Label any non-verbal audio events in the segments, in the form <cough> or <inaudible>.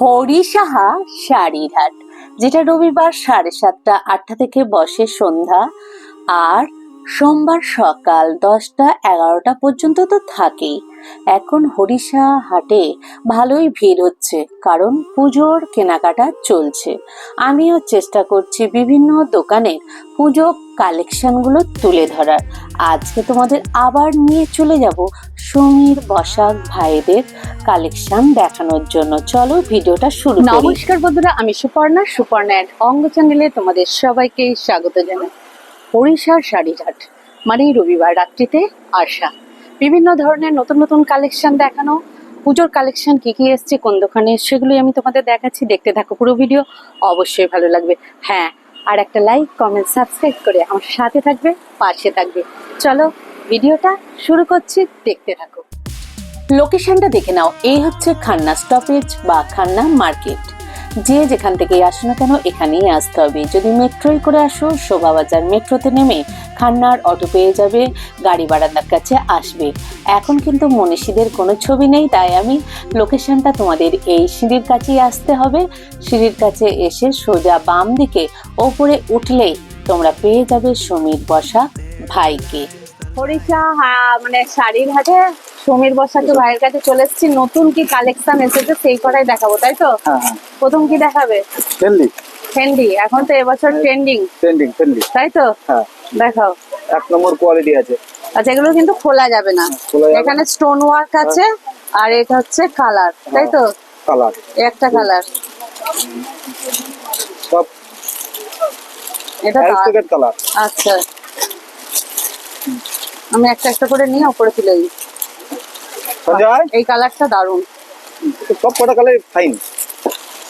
হরিসাহা সাহা যেটা রবিবার সাড়ে সাতটা আটটা থেকে বসে সন্ধ্যা আর সোমবার সকাল দশটা এগারোটা পর্যন্ত তো থাকেই। এখন হরিষা হাটে ভালোই ভিড় হচ্ছে, কারণ পুজোর কেনাকাটা চলছে। আমিও চেষ্টা করছি বিভিন্ন দোকানের পুজো কালেকশনগুলো তুলে ধরার। আজকে তোমাদের আবার নিয়ে চলে যাব সমীর বসাক ভাইদের কালেকশন দেখানোর জন্য। চলো ভিডিওটা শুরু করি। নমস্কার বন্ধুরা, আমি সুপর্ণা। সুপর্ণা অ্যান্ড অঙ্গ চ্যানেলে তোমাদের সবাইকে স্বাগত জানাই। ওড়িশার শাড়িঘাট মানে রবিবার রাত্রিতে আসা বিভিন্ন ধরনের নতুন নতুন কালেকশন দেখানো। পুজোর কালেকশন কি কি এসছে, কোন দোকানে সেগুলোই আমি তোমাদের দেখাচ্ছি। দেখতে থাকো পুরো ভিডিও, অবশ্যই ভালো লাগবে। হ্যাঁ আর একটা লাইক কমেন্ট সাবস্ক্রাইব করে আমার সাথে থাকবে, পাশে থাকবে। চলো ভিডিওটা শুরু করছি, দেখতে থাকো। লোকেশনটা দেখে নাও, এই হচ্ছে খান্না স্টপেজ বা খান্না মার্কেট যে যেখান থেকেই আসো না কেন, এখানেই আসতে হবে। যদি মেট্রোয় করে আসো, শোভাবাজার মেট্রোতে নেমে খান্নার অটো পেয়ে যাবে, গাড়ি বারান্দার কাছে আসবে। এখন কিন্তু মনীষীদের কোনো ছবি নেই, তাই আমি লোকেশনটা তোমাদের এই সিঁড়ির কাছেই আসতে হবে। সিঁড়ির কাছে এসে সোজা বাম দিকে ওপরে উঠলেই তোমরা পেয়ে যাবে সমীর বসা ভাইকে। হরিষা হা- মানে শাড়ির হাটে সমীর বসাকে ভাইয়ের কাছে চলে এসেছি। নতুন কি কালেকশন এসেছে সেই কটাই দেখাবো তাই তো? হ্যাঁ হ্যাঁ। প্রথম কি দেখাবে? ট্রেন্ডি এখন তো এবছর ট্রেন্ডিং ট্রেন্ডিং ফ্রেন্ডলি তাই তো? হ্যাঁ। দেখাও। এক নম্বর কোয়ালিটি আছে। আচ্ছা এগুলো কিন্তু খোলা যাবে না। এখানে স্টোন ওয়ার্ক আছে আর এটা হচ্ছে কালার তাই তো? কালার একটা কালার সব এটা কালার আচ্ছা। আমি একটা একটা করে নিয়ে ওপরে তুলে দিই। এই কালারটা দারুণ। সব কটা কালার ফাইন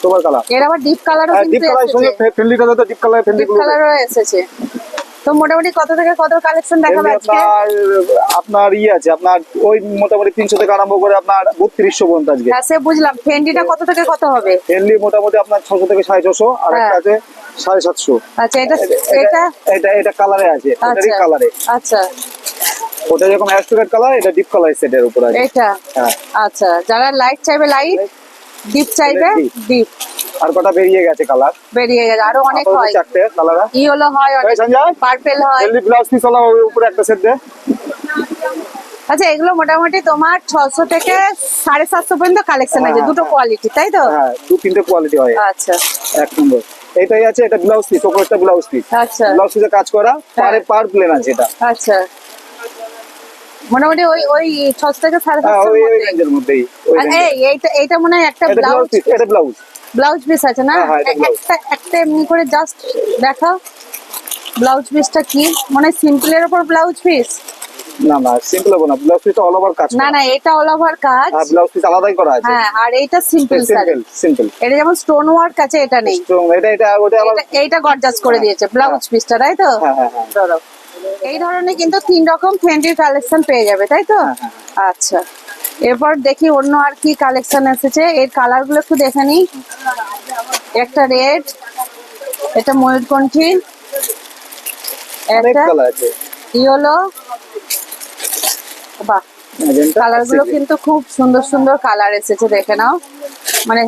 তোমার কালারের আবার ডিপ কালারও ডিপ কালার সঙ্গে তো ডিপ কালার কালারও এসেছে। তো মোটামুটি কত থেকে কত কালেকশন দেখাবে আজকে? আপনার আপনার ইয়ে আছে আপনার ওই মোটামুটি তিনশো থেকে আরম্ভ করে আপনার বত্রিশশো পর্যন্ত আজকে। হ্যাঁ সে বুঝলাম। ফেন্ডিটা কত থেকে কত হবে? ফ্রেন্ডলি মোটামুটি আপনার ছশো থেকে সাড়ে ছশো আর একটা হ্যাঁ। আছে সাড়ে সাতশো। আচ্ছা এটা এটা এটা কালারে আছে কালারে আচ্ছা। ওটা যেরকম অ্যারিস্টোক্রেট কালার এটা ডিপ কালার সেটের উপর আছে। এটা? হ্যাঁ। আচ্ছা যারা লাইট চাইবে লাইট ডিপ চাইবে ডিপ আর কটা বেরিয়ে গেছে কালার বেরিয়ে গেছে আরও অনেক হয়। চারটে কালার ইয়েলো হয় অনেক সঞ্জয় পার্পেল হয়। দিল্লি ব্লাউজ পিস ওই উপরে একটা সেট দে আচ্ছা এগুলো মোটামুটি তোমার ছশো থেকে সাড়ে সাতশো পর্যন্ত কালেকশন আছে হ্যাঁ, দুটো হ্যাঁ। কোয়ালিটি তাই তো? হ্যাঁ দু তিনটে কোয়ালিটি হয়। আচ্ছা। এক নম্বর আছে এটা ব্লাউজ পিস ওপরে একটা ব্লাউজ পিস আচ্ছা ব্লাউজ পিসে কাজ করা পারে পার প্লেন আছে এটা। আচ্ছা। মোটামুটি ওই ওই ছশো থেকে সাড়ে হ্যাঁ সাতশোর মধ্যেই। range এই এইটা এইটা মনে হয় একটা ব্লাউজ এটা ব্লাউজ ব্লাউজ পিস আছে না? হ্যাঁ, হ্যাঁ। একটা একটা এমনি করে জাস্ট দেখাও। ব্লাউজ পিসটা কি? মানে সিম্পলের উপর ব্লাউজ পিস না না সিম্পল হবে না। ব্লাউজ পিসটা অল ওভার কাজ না না এটা অল ওভার কাজ। আর ব্লাউজ পিস আলাদাই করা আছে। হ্যাঁ আর সিম্পল সিম্পল সিম্পল এটা যেমন স্টোন ওয়ার্ক আছে এটা নেই। এটা এটা ওটা এইটা গর্জাস করে দিয়েছে ব্লাউজ পিসটা তাই তো? হ্যাঁ হ্যাঁ হ্যাঁ। এই ধরনের কিন্তু তিন রকম ট্রেন্ডির কালেকশন পেয়ে যাবে তাই তো? হ্যাঁ, হ্যাঁ, আচ্ছা। এরপর দেখি অন্য আর কি কালেকশন এসেছে। এর কালারগুলো একটু দেখে নিই। একটা রেড এটা ময়ূরকণ্ঠী। একটা ইয়েলো বাহ। ম্যাজেন্টা কালারগুলো কিন্তু খুব সুন্দর সুন্দর কালার এসেছে দেখে নাও। মানে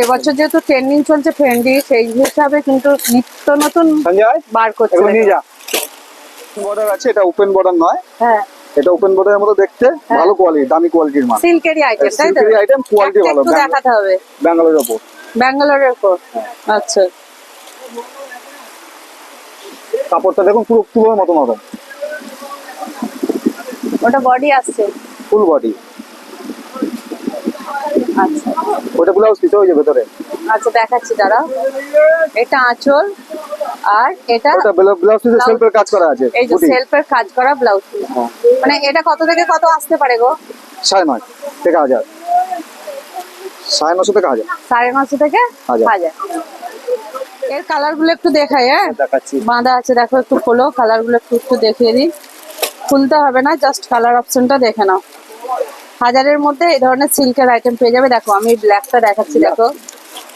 এবছর যেহেতু ট্রেন্ডিং চলছে ফ্রেন্ডি সেই হিসাবে কিন্তু নিত্য নতুন বার করছে বর্ডার আছে এটা ওপেন বর্ডার নয়। হ্যাঁ। এটা ওপেন বর্ডারের মতো দেখতে ভালো কোয়ালিটি দামি কোয়ালিটির মাল। সিল্কেরই আইটেম তাই তো? সিল্কেরই quality একটা ভালো, একটু দেখাতে হবে। ব্যাঙ্গালোরের ওপর। ব্যাঙ্গালোরের উপর আচ্ছা। কাপড়টা দেখুন পুরো তুলোর মতন হবে। ওটা বডি আসছে ফুল বডি আচ্ছা। ওটা ব্লাউজ পিস ওই যে ভেতরে। আচ্ছা দেখাচ্ছি দাঁড়াও। এটা আঁচল। আর এটা ব্লাউজ পিসে Blouse- সেলফের কাজ করা আছে এই যে সেলফের কাজ করা ব্লাউজ হ্যাঁ। মানে এটা কত থেকে কত আসতে পারে গো? থেকে হাজার। সাড়ে নশো থেকে হাজার। সাড়ে নশো থেকে হাজার। হাজার। এর কালারগুলো একটু দেখাই হ্যাঁ? দেখাচ্ছি। বাঁধা আছে দেখো একটু খোলো। কালারগুলো একটু একটু দেখিয়ে দিই। খুলতে হবে না জাস্ট কালার অপশনটা দেখে নাও। হাজারের মধ্যে এই ধরনের সিল্কের আইটেম পেয়ে যাবে। দেখো আমি ব্ল্যাকটা দেখাচ্ছি দেখো।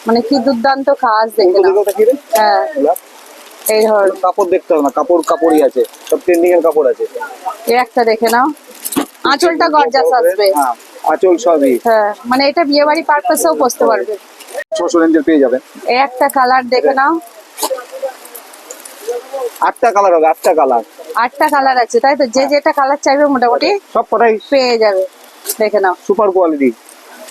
মানে কি দুর্দান্ত কাজ দেখে নাও। হ্যাঁ? এই ধরনের কাপড় দেখতে হবে না কাপড় কাপড়ই আছে সব ট্রেন্ডিং এর কাপড় আছে। এই একটা দেখে নাও। আঁচলটা গর্জাস আসবে। হ্যাঁ আঁচল সবই। হ্যাঁ মানে এটা বিয়ে বাড়ি পারপাসেও বসতে পারবে। ছশো রেঞ্জের পেয়ে যাবেন। এই একটা কালার দেখে নাও। আটটা কালার হবে আটটা কালার আটটা কালার আছে তাই তো? যে যেটা কালার চাইবে মোটামুটি সব কটাই পেয়ে যাবে। দেখে নাও। সুপার কোয়ালিটি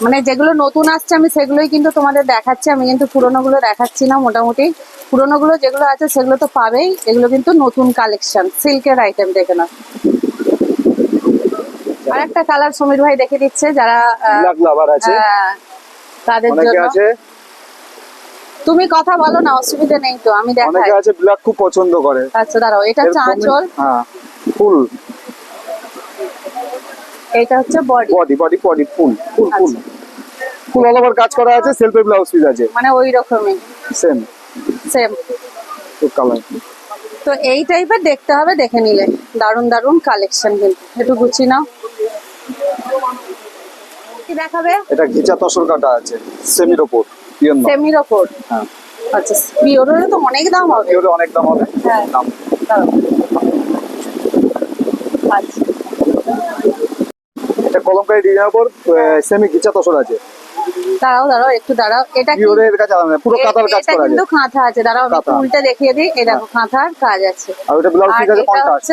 মানে যেগুলো নতুন আসছে আমি সেগুলোই কিন্তু তোমাদের দেখাচ্ছি। আমি কিন্তু পুরোনো গুলো দেখাচ্ছি না মোটামুটি। পুরোনো গুলো যেগুলো আছে সেগুলো তো পাবেই। এগুলো কিন্তু নতুন কালেকশন সিল্কের আইটেম দেখে না আর একটা কালার সমীর ভাই দেখে দিচ্ছে যারা তাদের জন্য। তুমি কথা বলো না অসুবিধা নেই তো আমি দেখাই। অনেকে আছে ব্ল্যাক খুব পছন্দ করে। আচ্ছা দাঁড়াও এটা হচ্ছে আঁচল হ্যাঁ ফুল। এটা হচ্ছে body body body body full full full. Full all over কাজ করা আছে সেলফের ব্লাউজ পিস আছে। মানে ওই রকমই। সেম সেম কালার তো এই টাইপের দেখতে হবে দেখে নিলে। দারুণ দারুণ কালেকশন কিন্তু। একটু গুছি নাও। কি দেখাবে? এটা ঘিচা তসর কাটা আছে সেমির ওপর পিওর সেমির ওপর? হ্যাঁ। আচ্ছা পিওরের তো অনেক দাম হবে। পিওরে অনেক দাম হবে। হ্যাঁ। দাম। আচ্ছা। এটা কলমকারি ডিজাইনের উপর সেমি ঘিচা তসর আছে। দাঁড়াও দাঁড়াও একটু দাঁড়াও। এটা কি? পিওরের কাজ আলাদা পুরো কাতার কাজ করা আছে। কিন্তু কাঁথা আছে। দাঁড়াও আমি। উল্টে দেখিয়ে দিই। এই দেখো কাঁথার কাজ আছে। আর ওটা ব্লাউজ পিস আছে এটা contrast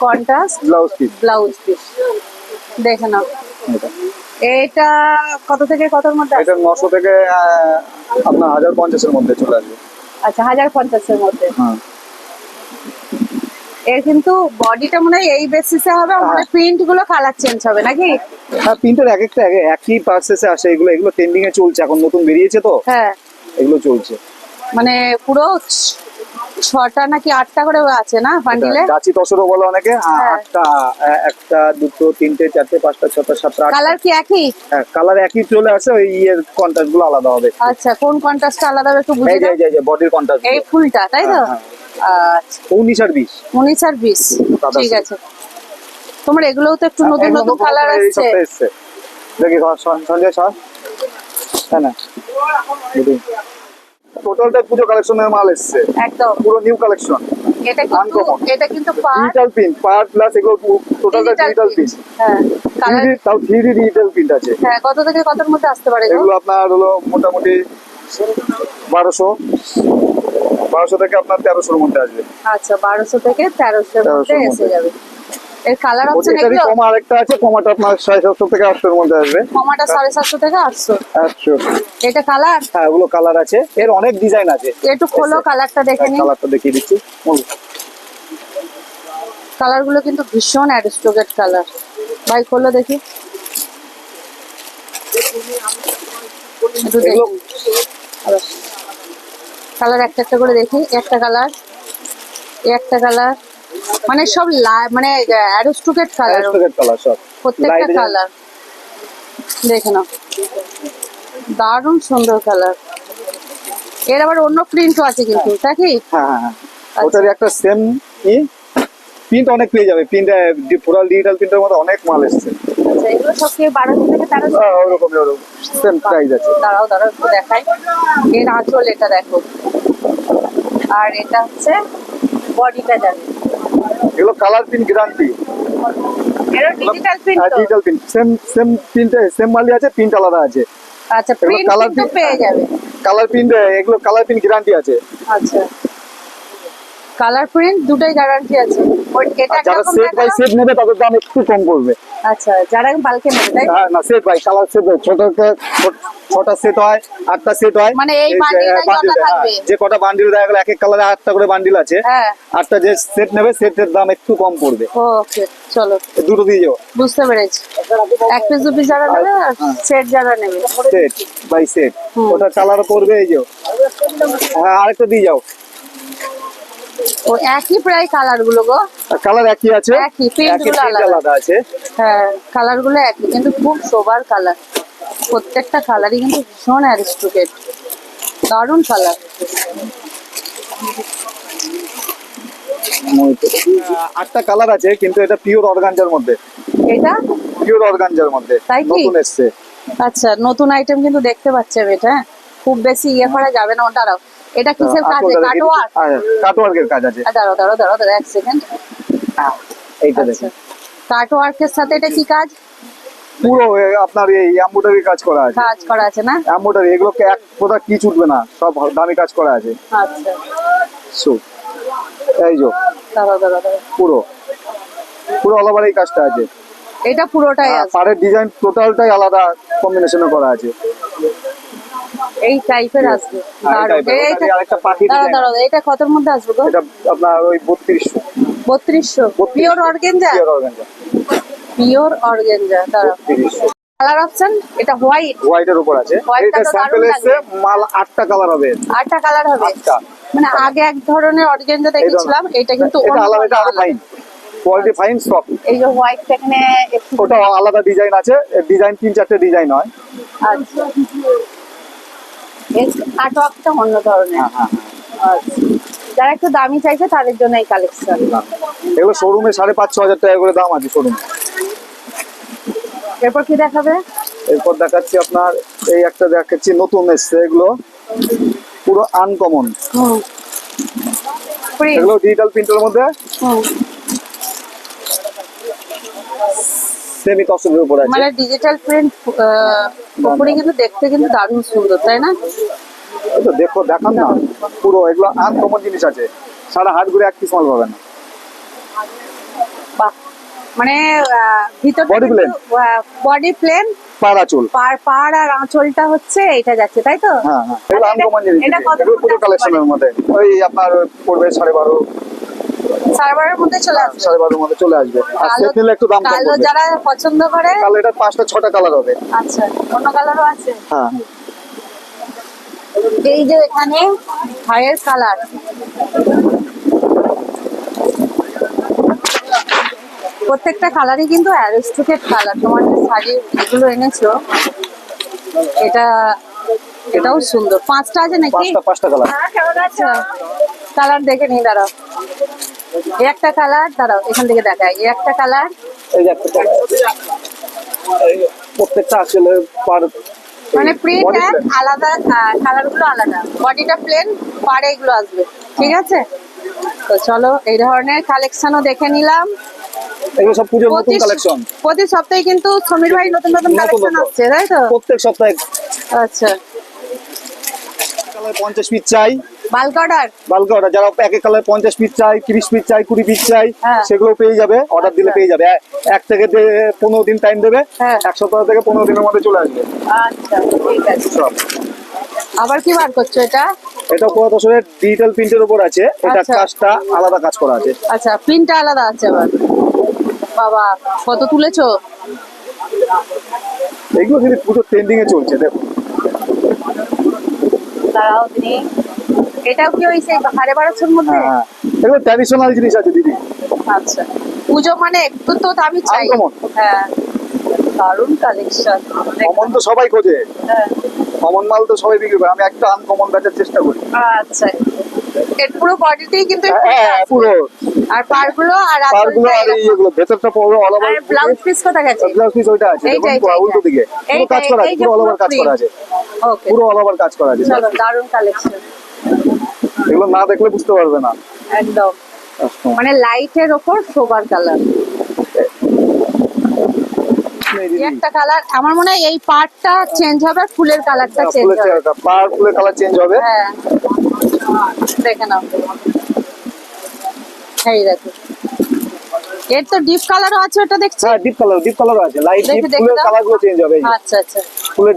contrast blouse piece blouse piece দেখে নাও। এটা। এটা কত থেকে কতর মধ্যে আছে? এটা নশো থেকে আহ, আপনার হাজার পঞ্চাশের মধ্যে চলে আসবে। আচ্ছা হাজার পঞ্চাশের মধ্যে। হ্যাঁ। এর কিন্তু বডিটা মনে হয় এই বেসিসে হবে আর মানে প্রিন্টগুলো কালার চেঞ্জ হবে নাকি? হ্যাঁ প্রিন্টের এক একটা এক- একই পার্সেসে আসে এগুলো এগুলো ট্রেন্ডিং এ চলছে এখন নতুন বেরিয়েছে তো? হ্যাঁ। এগুলো চলছে। মানে পুরো ছটা নাকি আটটা করে আছে না বান্ডিলে? গাছি তসরও বলে অনেকে হ্যাঁ। আটটা একটা দুটো তিনটে চারটে পাঁচটা ছটা সাতটা আটটা। কালার কি একই? হ্যাঁ কালার একই চলে আসে ওই ইয়ের কন্ট্রাস্টগুলো আলাদা হবে। আচ্ছা কোন কন্ট্রাস্টটা আলাদা হবে একটু বুঝে এই যে এই যে- বডির কন্ট্রাস্ট এই ফুলটা তাই তো? আচ্ছা উনিশ আর বিশ। উনিশ আর বিশ ঠিক আছে। তোমার এগুলোও তো একটু নতুন নতুন কালার আসছে। দেখি সঞ্জয় স্যার হ্যাঁ না। টোটালটা পুজো কালেকশনের মাল এসছে। একদম। পুরো নিউ কালেকশন এটা কিন্তু. এটা কিন্তু ডিজিটাল প্রিন্ট পার প্লাস এগুলো টোটালটা ডিজিটাল প্রিন্ট হ্যাঁ। তাও থ্রি ডিজিটাল প্রিন্ট আছে। হ্যাঁ কত থেকে কতর মধ্যে আসতে পারে এগুলো? আপনার হলো মোটামুটি বারোশো। বারোশো থেকে আপনার তেরোশোর মধ্যে আসবে। আচ্ছা বারোশো থেকে তেরোশোর 1300 মধ্যে এসে যাবে। এর কালার অপশন এগুলো কমা আরেকটা আছে কমাটা আপনার সাড়ে সাতশো থেকে আটশোর মধ্যে আসবে। কমাটা সাড়ে সাতশো থেকে আটশো। আটশো। এটা কালার হ্যাঁ ওগুলো কালার আছে। এর অনেক ডিজাইন আছে। একটু খোলো কালারটা দেখে নিই। কালারটা দেখিয়ে দিচ্ছি। কালারগুলো কিন্তু ভীষণ অ্যারিস্টোগেট কালার ভাই খোলো দেখি। কালার একটা একটা করে দেখি। একটা কালার একটা কালার মানে সব মানে অ্যারোস্টুকেট কালার অ্যারিস্টোকেট কালার সব। প্রত্যেকটা কালার দেখে নাও। দারুণ সুন্দর কালারের আবার অন্য প্রিন্টও আছে কিন্তু তা কি? হ্যাঁ হ্যাঁ হ্যাঁ। আচ্ছা। একটা সেম ই প্রিন্ট অনেক পেয়ে যাবে। প্রিন্ট পুরো ডিজিটাল প্রিন্টের মধ্যে অনেক মাল এসছে। আচ্ছা এগুলো সব কি বারোশো থেকে তেরোশো হ্যাঁ, ওরকম ওরকম। সেম প্রাইস আছে। দাঁড়াও দাঁড়াও একটু দেখাই। এর আঁচল এটা দেখো। আর এটা হচ্ছে বডিটা যাবে এগুলো colour print guarantee digital print same same print same মালই আছে প্রিন্ট আলাদা আছে। আচ্ছা এগুলো প্রিন্ট colour কিন্তু পেয়ে যাবে। কালার প্রিন্ট এগুলো কালার প্রিন্ট গ্যারান্টি আছে। আচ্ছা। কালার প্রিন্ট দুটোই গ্যারান্টি আছে। যারা সেট বাই সেট নেবে তাদের দাম একটু কম করবে আচ্ছা যারা বালকে নেবে তাই হ্যাঁ না সেট বাই কালার সেট ছোট ছোট- ছটা সেট হয় আটটা সেট হয়। মানে এই যে- কটা বান্ডিল দেখা গেল এক এক কালারে আটটা করে বান্ডিল আছে। আটটা যে সেট নেবে সেটের দাম একটু কম পড়বে। ওকে চলো। দুটো দিয়ে যাও। বুঝতে পেরেছি। এক পিস দু পিস যারা নেবে। সেট যারা নেবে। সেট বাই সেট ওটা কালার পড়বে এই যে। হ্যাঁ আরেকটা দিয়ে যাও। ও একই প্রায় কালারগুলো গো কালার একই আছে? একই, print গুলো আলাদা। আছে। হ্যাঁ কালারগুলো একই কিন্তু খুব সোবার কালার প্রত্যেকটা কালারই কিন্তু ভীষণ অ্যারিস্টোকেট দারুণ কালার আটটা কালার আছে কিন্তু এটা পিওর অর্গানজার মধ্যে। এটা? পিওর অর্গানজার মধ্যে। তাই কি? নতুন এসছে। আচ্ছা নতুন আইটেম কিন্তু দেখতে পাচ্ছি এটা হ্যাঁ? খুব বেশি ইয়ে করা যাবে না। দাঁড়াও। এটা কিসের কাজে? কাটোয়ার কাটওয়ার্কের কাজ আছে। দাঁড়াও দাঁড়াও দাঁড়াও দাঁড়াও এক সেকেন্ড এইটা আচ্ছা। দেখুন। কাটওয়ার্কের সাথে এটা কি কাজ? পুরো আপনার এই এম্বোটারি কাজ করা আছে। কাজ করা আছে না? এম্বোটারি এগুলোকে এক প্রোডাক্ট কি ছুটবে না সব দামি কাজ করা আছে। আচ্ছা। সো এই যে দাঁড়াও দাঁড়াও দাঁড়াও। পুরো। পুরো অল ওভার এই কাজটা আছে। এটা পুরোটাই আছে। পাড়ের ডিজাইন টোটালটাই আলাদা কম্বিনেশনে করা আছে। এই টাইপের আসবে। হ্যাঁ, পাখি দাঁড়াও দাঁড়াও এটা কতর মধ্যে আসবে গো? এটা আপনার ওই বত্রিশশো। বত্রিশশো। পিওর অর্গেঞ্জা পিওর অর্গেঞ্জা দাঁড়াও। কালার অপশন এটা হোয়াইট হোয়াইটের উপর আছে। এটা স্যাম্পল এসছে মাল আটটা কালার হবে। আটটা কালার হবে। আটটা। মানে আগে এক ধরনের অর্গেঞ্জা দেখেছিলাম এটা কিন্তু এটা আলাদা এটা আরও। ফাইন কোয়ালিটি ফাইন সফট এই যে হোয়াইটটা এখানে একটু ওটা আলাদা ডিজাইন আছে। ডিজাইন তিন চারটে ডিজাইন হয়। আচ্ছা। এর কাটওয়ার্কটা অন্য ধরনের। হ্যাঁ, আচ্ছা যারা একটু দামি চাইছে তাদের জন্য এই কালেকশন এগুলো শোরুমে সাড়ে পাঁচ ছ হাজার টাকা করে দাম আছে শোরুমে এরপর কি দেখাবে? এরপর দেখাচ্ছি আপনার এই একটা দেখাচ্ছি নতুন এসছে এগুলো। পুরো আনকমন এগুলো ডিজিটাল প্রিন্টের মধ্যে? সেমি কস্টের উপর আছে। মানে ডিজিটাল প্রিন্ট উপরে কিন্তু দেখতে কিন্তু দারুণ সুন্দর তাই না? তো দেখো দেখান না। পুরো এগুলো আনকমন জিনিস আছে। সারা হাট ঘুরে এক পিস মাল পাবেন। না বাহ। মানে আহ, ভিতরটা Body বডি প্লেন পাড়া চুল। পার পার আর আঁচলটা হচ্ছে এটা যাচ্ছে তাই তো? হ্যাঁ হ্যাঁ। এগুলো আনকমন জিনিস। এটা কত পুরো কালেকশনের মধ্যে। ওই আপনার পড়বে সাড়ে বারো। মধ্যে চলে আসবে। সাড়ে বারোর মধ্যে চলে আসবে। আর সেট নিলে একটু দাম কালো যারা পছন্দ করে কালো এটা পাঁচটা ছটা কালার হবে। আচ্ছা অন্য কালারও আছে? হ্যাঁ। এই যে এখানে হায়ের কালার। প্রত্যেকটা কালারই কিন্তু অ্যারিস্টোকেট কালার। তোমার যে শাড়ি এগুলো এনেছো এটা এটাও সুন্দর। পাঁচটা আছে নাকি? পাঁচটা পাঁচটা কালার। আচ্ছা কালার দেখে নিই দাঁড়াও। একটা কালার দাঁড়াও এখান থেকে দেখাই একটা কালার। এই যে একটা colour। প্রত্যেকটা আসলে পার মানে প্রিন্ট আলাদা কালারগুলো আলাদা। বডিটা প্লেন পাড়ে এগুলো আসবে ঠিক আছে? তো চলো এই ধরনের কালেকশনও দেখে নিলাম। এগুলো সব পুজোর নতুন প্রতি- কালেকশন প্রতি সপ্তাহে কিন্তু সমীর ভাই নতুন নতুন কালেকশন আসছে তাই তো? প্রত্যেক সপ্তাহে আচ্ছা। কালার পঞ্চাশ পিস চাই। বাল্ক অর্ডার বালকে অর্ডার যারা এক এক কালার পঞ্চাশ পিস চাই তিরিশ পিস চাই কুড়ি পিস চাই হ্যাঁ। সেগুলো পেয়ে যাবে অর্ডার দিলে। পেয়ে যাবে। এক থেকে পনেরো দিন টাইম দেবে হ্যাঁ। এক সপ্তাহ থেকে পনেরো দিনের মধ্যে চলে আসবে। আচ্ছা ঠিক আছে। আবার কি বার করছ এটা? এটা পুরো দশরের ডিজিটাল প্রিন্টের উপর আছে। এটা আচ্ছা। কাজটা আলাদা কাজ করা আছে। আচ্ছা প্রিন্টটা আলাদা আছে আবার? বাবা কত তুলেছো? এগুলো কিন্তু পুরো ট্রেন্ডিং এ চলছে দেখো। দাঁড়াও দিদি। এটাও কি ওই সেই হাড়ে বারোশোর মধ্যে? হ্যাঁ এগুলো ট্র্যাডিশনাল জিনিস আছে দিদি। আচ্ছা। পুজো মানে একটু তো দামি চাই। হ্যাঁ। দারুণ কালেকশন কমন তো সবাই খোঁজে। হ্যাঁ। কমন মাল তো সবাই বিক্রি করে। আমি একটা আনকমন বেচার চেষ্টা করি। আচ্ছা। এর পুরো বডিতেই কিন্তু হ্যাঁ, হ্যাঁ পুরো। আর পারগুলো আর পারগুলো আর এই ভেতরটা পুরো অল ওভার আর ব্লাউজ পিস কোথা গেছে? ব্লাউজ পিস ওইটা আছে। দেখুন উল্টো দিকে। পুরো কাজ করা আছে পুরো অল ওভার কাজ করা আছে। ওকে পুরো অল ওভার কাজ করা আছে। দারুণ কালেকশন এগুলো না দেখলে বুঝতে পারবে না। একদম। মানে লাইটের ওপর সোবার কালার একটা কালার আমার মনে হয় এই পার্টটা চেঞ্জ হবে ফুলের কালারটা চেঞ্জ হবে। পার ফুলের কালার চেঞ্জ হবে। হ্যাঁ। দেখে নাও। এই দেখো। এর তো ডিপ কালারও আছে ওটা দেখছি? হ্যাঁ ডিপ কালার ডিপ কালারও আছে। লাইট দেখে ডিপ দেখে ফুলের দাও। চেঞ্জ হবে। আচ্ছা আচ্ছা। ফুলের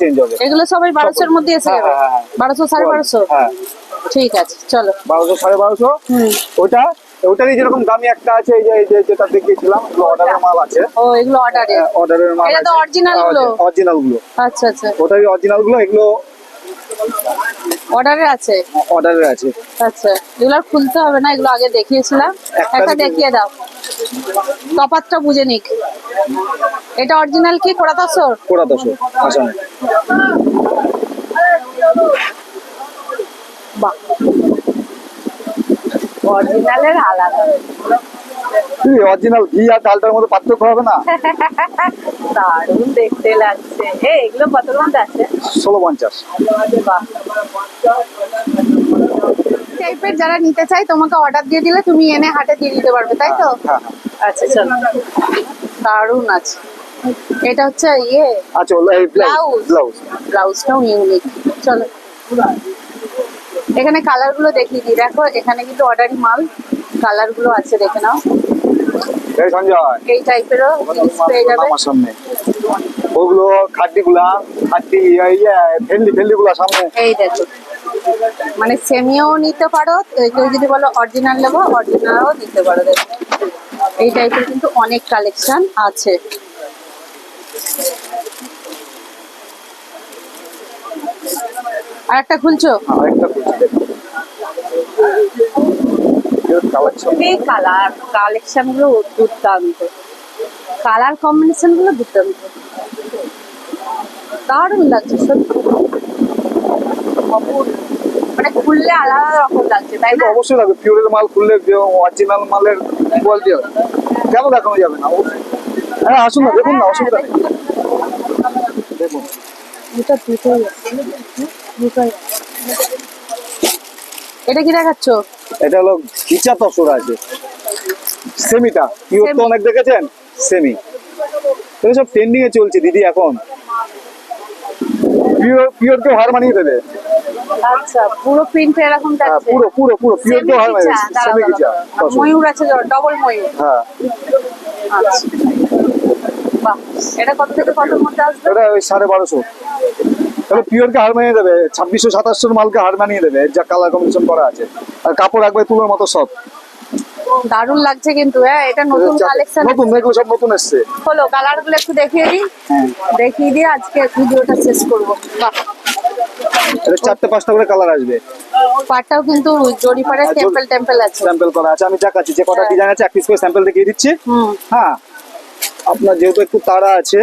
চেঞ্জ হবে। এগুলো সবাই মধ্যে এসে যাবে। বারোশো সাড়ে বারোশো? হ্যাঁ। ঠিক আছে চলো। বারোশো সাড়ে বারোশো? হুম। ওটা ওটারই যেরকম দামি একটা আছে এই যে যেটা দেখিয়েছিলাম অর্ডারের মাল আছে। ও এগুলো অর্ডারে অর্ডারের মাল এটা তো original গুলো? অরিজিনালগুলো। আচ্ছা আচ্ছা। ওটারই অরিজিনালগুলো এগুলো অর্ডারে আছে? অর্ডারের আছে। আচ্ছা এগুলো খুলতে হবে না এগুলো আগে দেখিয়েছিলাম। একটা দেখিয়ে দাও। তফাতটা বুঝে নিক। এটা অরিজিনাল কি? কোড়া তসর কোড়া দশ আসামে বাহ অরিজিনালের আলাদা। অরিজিনাল ঘি আর ডালটার মধ্যে পার্থক্য হবে না? <laughs> দারুণ দেখতে লাগছে। এ এগুলো কত মধ্যে আছে ষোলো পঞ্চাশ। টাইপের যারা নিতে চাই তোমাকে অর্ডার দিয়ে দিলে তুমি এনে হাটে দিয়ে দিতে পারবে তাই তো? হ্যাঁ হ্যাঁ আচ্ছা চলো। দারুণ আছে। এটা হচ্ছে ইয়ে আচ্ছা ব্লাউজ ব্লাউজটাও ইউনিক চলো। এখানে কালারগুলো দেখিয়ে দিই দেখো এখানে কিন্তু অর্ডারি মাল কালারগুলো আছে দেখে নাও। এই টাইপেরও ওখানে জিনিস পেয়ে যাবে। ওগুলো সামনে। এই দেখো। মানে সেমিও নিতে পারো তো কেউ যদি বলো অরিজিনাল নেব অরিজিনালও নিতে পারো দেখো। এই টাইপের কিন্তু অনেক কালেকশন আছে। আর একটা খুলছো আরেকটা এই কালার কালেকশনগুলো দুর্দান্ত। কালার কম্বিনেশনগুলো দুর্দান্ত। দারুণ লাগছে সত্যি। মানে খুললে আলাদা রকম লাগছে তাই না? অবশ্যই লাগবে পিওরের মাল খুললে অরিজিনাল মালের কোয়ালিটি হবে। কেন দেখানো যাবে না? অবশ্যই। হ্যাঁ আসুন না দেখুন না অসুবিধা নেই। দেখুন। এটা দুটোই দুটোই এটা কি দেখাচ্ছ? এটা হলো বিচা তসর আছে। সেমিটা। তো অনেক দেখেছেন? সেমি। এগুলো সব ট্রেন্ডিং এ চলছে দিদি এখন। পিওর পিওর কেউ হার মানিয়ে দেবে। আচ্ছা পুরো প্রিন্ট এরকম হ্যাঁ, যাচ্ছে। পুরো পুরো পুরো পিওর কেউ হার মানিয়ে সেমি কিচা। ময়ূর আছে ডবল ময়ূর। হ্যাঁ। আচ্ছা। বাহ এটা কত থেকে কতর মধ্যে আসবে? এটা ওই সাড়ে বারোশো। তাহলে পিওরকে হার মানিয়ে দেবে ছাব্বিশশো সাতাশশোর মালকে হার মানিয়ে দেবে যা কালার কম্বিনেশন করা আছে। আর কাপড় একবার তুলোর মতো সব। দারুণ লাগছে কিন্তু হ্যাঁ এটা নতুন কালেকশন নতুন এগুলো সব নতুন এসছে। হলো কালারগুলো একটু দেখিয়ে দিই। হ্যাঁ। দেখিয়ে দিয়ে আজকে ভিডিওটা শেষ করব। বাহ। এটা চারটে পাঁচটা করে কালার আসবে। পাটটাও কিন্তু জড়ি পাড়ে আর টেম্পল টেম্পল আছে। স্যাম্পল করা আছে। আমি দেখাচ্ছি যে কটা হ্যাঁ। ডিজাইন আছে এক পিস করে স্যাম্পল দেখিয়ে দিচ্ছি। হ্যাঁ। আপনার যেহেতু একটু তাড়া আছে।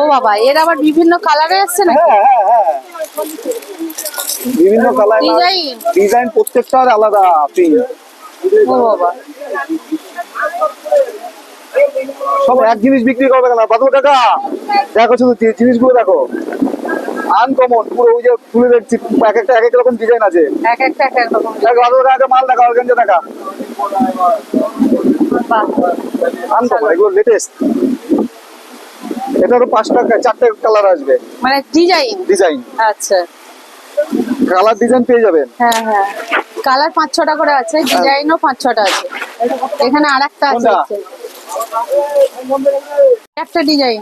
ও বাবা এর আবার বিভিন্ন কালারে এসছে নাকি? হ্যাঁ হ্যাঁ হ্যাঁ। বিভিন্ন কালার ডিজাইন ডিজাইন প্রত্যেকটার আলাদা প্রিন্ট ও বাবা। সব এক জিনিস বিক্রি করবে কেন? বাদল কাকা দেখো শুধু জিনিসগুলো দেখো। আনকমন পুরো ওই যে তুলে দেখছি এক একটা এক এক রকম ডিজাইন আছে। এক একটা এক এক রকম। দেখ কাকা মাল দেখা অর্গেঞ্জা দেখা। আনকমন এগুলো লেটেস্ট এটারও পাঁচটা চারটে কালার আসবে। মানে ডিজাইন ডিজাইন আচ্ছা। কালার ডিজাইন পেয়ে যাবেন। হ্যাঁ হ্যাঁ। কালার পাঁচ ছটা করে আছে ডিজাইনও পাঁচ ছটা আছে। এখানে আর একটা আছে একটা ডিজাইন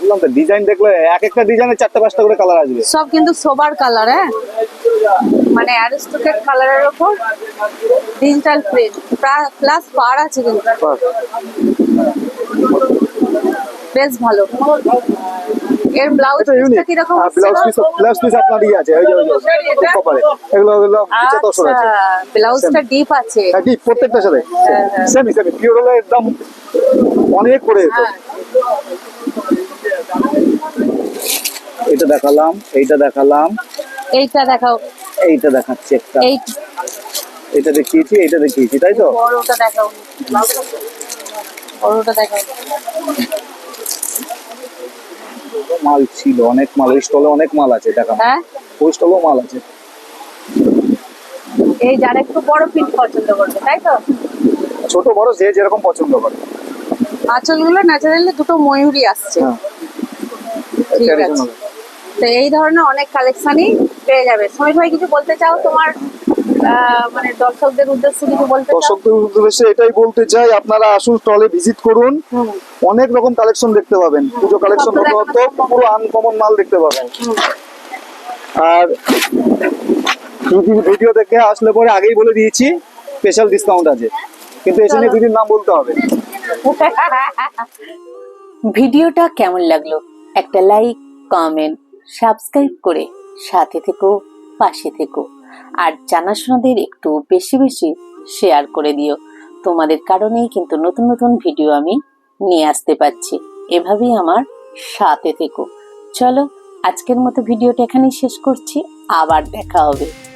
বললাম তো ডিজাইন দেখলে এক একটা ডিজাইনে চারটে পাঁচটা করে কালার আসবে। সব কিন্তু সোবার কালার হ্যাঁ? মানে অ্যারিস্টোকেট কালারের ওপর ডিজিটাল প্রিন্ট প্লাস পার আছে কিন্তু। বেশ ভালো। এর ব্লাউজ এটা ইউনিক কীরকম ব্লাউজ পিস ব্লাউজ পিস আপনার ইয়ে আছে ওই যে কপারে এগুলো এগুলো নিচে আছে। ব্লাউজটা ডিপ আছে। হ্যাঁ ডিপ প্রত্যেকটার সাথে। হ্যাঁ, হ্যাঁ। সেমি সেমি পিওর হলে একদম অনেক করে হ্যাঁ। এটা দেখালাম এইটা দেখালাম। এইটা দেখাও। এইটা দেখাচ্ছি একটা। এই এটা দেখিয়েছি এইটা দেখিয়েছি তাই তো? বড়টা দেখাও। বড়টা দেখাও। মাল ছিল অনেক মাল ওই স্টলে অনেক মাল আছে দেখা হ্যাঁ? ওই স্টলেও মাল আছে। এই যারা একটু বড় প্রিন্ট পছন্দ করবে তাই তো? ছোট বড় যে যেরকম পছন্দ করে। আঁচলগুলো ন্যাচারালি দুটো ময়ূরই আসছে। হ্যাঁ। ঠিক আছে। তো এই ধরনের অনেক কালেকশনই পেয়ে যাবে। সমীর ভাই কিছু বলতে চাও তোমার? মানে দর্শকদের উদ্দেশ্যে কিছু বলতে দর্শকদের উদ্দেশ্যে এটাই বলতে চাই আপনারা আসুন স্টলে ভিজিট করুন। অনেক রকম কালেকশন দেখতে পাবেন। পুজো কালেকশন পুরো আনকমন মাল দেখতে পাবেন। আর ভিডিও দেখে আসলে পরে আগেই বলে দিয়েছি স্পেশাল ডিসকাউন্ট আছে। কিন্তু এসে নিয়ে দিদির নাম বলতে হবে। ভিডিওটা কেমন লাগল? একটা লাইক কমেন্ট সাবস্ক্রাইব করে সাথে থেকো পাশে থেকো। আর জানাশোনাদের একটু বেশি বেশি শেয়ার করে দিও। তোমাদের কারণেই কিন্তু নতুন নতুন ভিডিও আমি নিয়ে আসতে পারছি। এভাবেই আমার সাথে থেকো। চলো, আজকের মতো ভিডিওটা এখানেই শেষ করছি। আবার দেখা হবে।